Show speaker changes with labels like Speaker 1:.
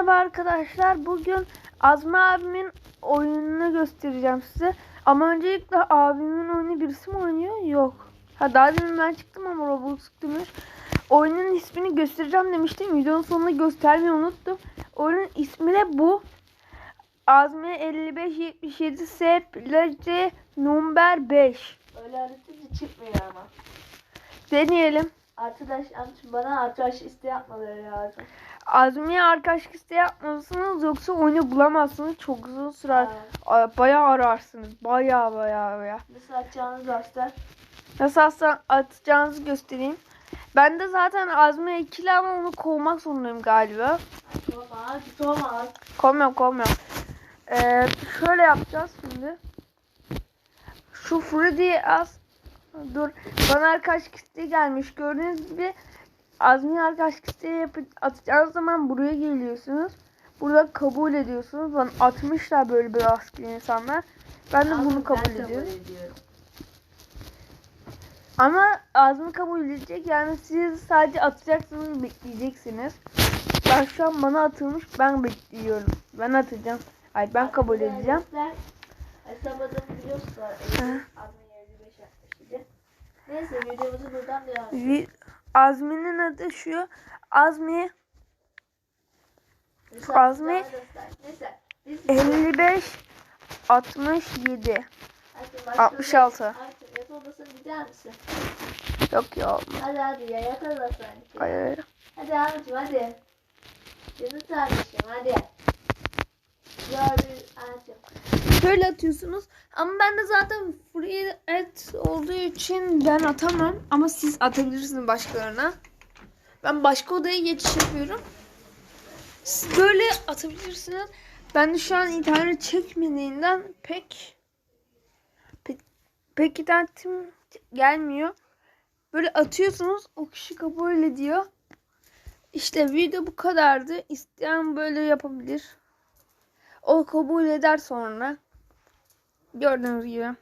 Speaker 1: Merhaba arkadaşlar. Bugün Azmi abimin oyununu göstereceğim size. Ama öncelikle abimin oyunu birisi mi oynuyor? Yok. Ha daha demin ben çıktım ama Roblox demiş. Oyunun ismini göstereceğim demiştim. Videonun sonunda göstermeyi unuttum. Oyunun ismi de bu. Azmi 5577 S plajı number 5.
Speaker 2: Öyle aratınca çıkmıyor ama.
Speaker 1: Deneyelim.
Speaker 2: Arkadaş bana arkadaş iste yapmaları lazım.
Speaker 1: Azmi'ye arkadaşlık isteği yapmalısınız yoksa oyunu bulamazsınız. Çok uzun sürer. Ay, Bayağı ararsınız. Bayağı bayağı bayağı.
Speaker 2: Nasıl açacağını göster.
Speaker 1: Nasıl atacağınızı göstereyim. Ben de zaten Azmi ikili ama onu kovmak zorundayım galiba.
Speaker 2: Thomas, Thomas.
Speaker 1: Kovmuyorum kovmuyorum. Ee, şöyle yapacağız şimdi. Şu Freddy'yi az. Dur. Bana arkadaşlık isteği gelmiş. Gördüğünüz gibi Azmi isteği yapıp atacağınız zaman buraya geliyorsunuz. Burada kabul ediyorsunuz. Bana atmışlar böyle bir askeri insanlar. Ben de bunu
Speaker 2: Ben
Speaker 1: kabul
Speaker 2: kabul
Speaker 1: ediyorum.
Speaker 2: ediyorum.
Speaker 1: Ama Azmi kabul edecek. Yani siz sadece atacaksınız bekleyeceksiniz. Ben şu an bana atılmış ben bekliyorum. Ben atacağım. Hayır ben kabul edeceğim.
Speaker 2: Arkadaşlar, Hesabını Neyse videomuzu buradan devam edelim.
Speaker 1: Azmi'nin adı şu. Azmi
Speaker 2: Mesela
Speaker 1: Azmi-.
Speaker 2: Neyse. Biz
Speaker 1: 55 67
Speaker 2: Artık başka
Speaker 1: 66.
Speaker 2: bir- Artık yatak odasına gider misin?
Speaker 1: Yok ya.
Speaker 2: Hadi hadi ya yatak odasına.
Speaker 1: Hayır.
Speaker 2: Hadi hadi. Canım kardeşim hadi.
Speaker 1: Şöyle atıyorsunuz. Ama ben de zaten free et olduğu için ben atamam. Ama siz atabilirsiniz başkalarına. Ben başka odaya geçiş yapıyorum. Siz böyle atabilirsiniz. Ben de şu an internet çekmediğinden pek pek, pek gelmiyor. Böyle atıyorsunuz o kişi kabul ediyor. İşte video bu kadardı. İsteyen böyle yapabilir. O kabul eder sonra. Gördüğünüz gibi.